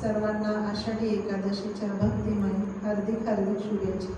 सर्वांना आषाढी एकादशीच्या भक्तिमय हार्दिक हार्दिक शुभेच्छा.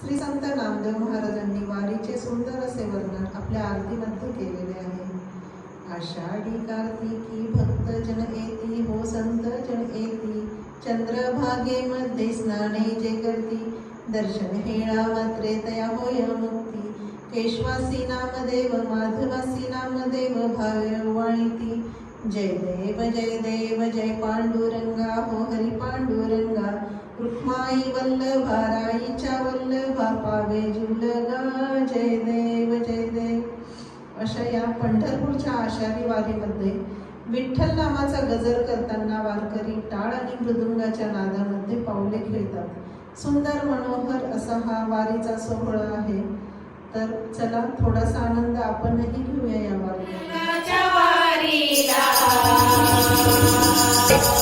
श्री संत नामदेव महाराजांनी वारीचे सुंदर असे वर्णन आपल्या आरतीमध्ये केलेले आहे. आषाढी कार्तिकी भक्त जन येती हो संत जन येती चंद्रभागेमध्ये स्नाने जे करती दर्शन हेळा मात्रे तया होय मुक्ती. केशवासी नामदेव माधवासी नामदेव भाव्य वाळीती. जय देव जय देव जय पांडुरंगा हो हरी पांडुरंगा. रुक्माई वल्लभा राईच्या वल्लभा पावे जुलगा. जय देव जय देव. अशा या पंढरपूरच्या आषाढी वारीमध्ये विठ्ठल नामाचा गजर करताना वारकरी टाळ आणि मृदुंगाच्या नादामध्ये पावले खेळतात. सुंदर मनोहर असा हा वारीचा सोहळा आहे. तर चला थोडासा आनंद आपणही घेऊया Thank you.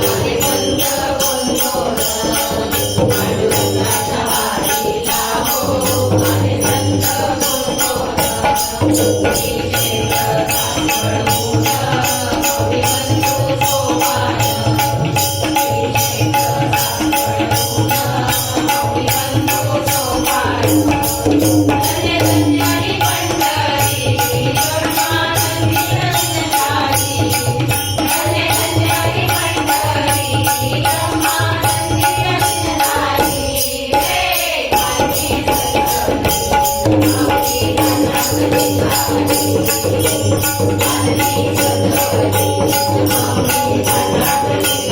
पुन्हा निवृत्ताचे आगमन Thank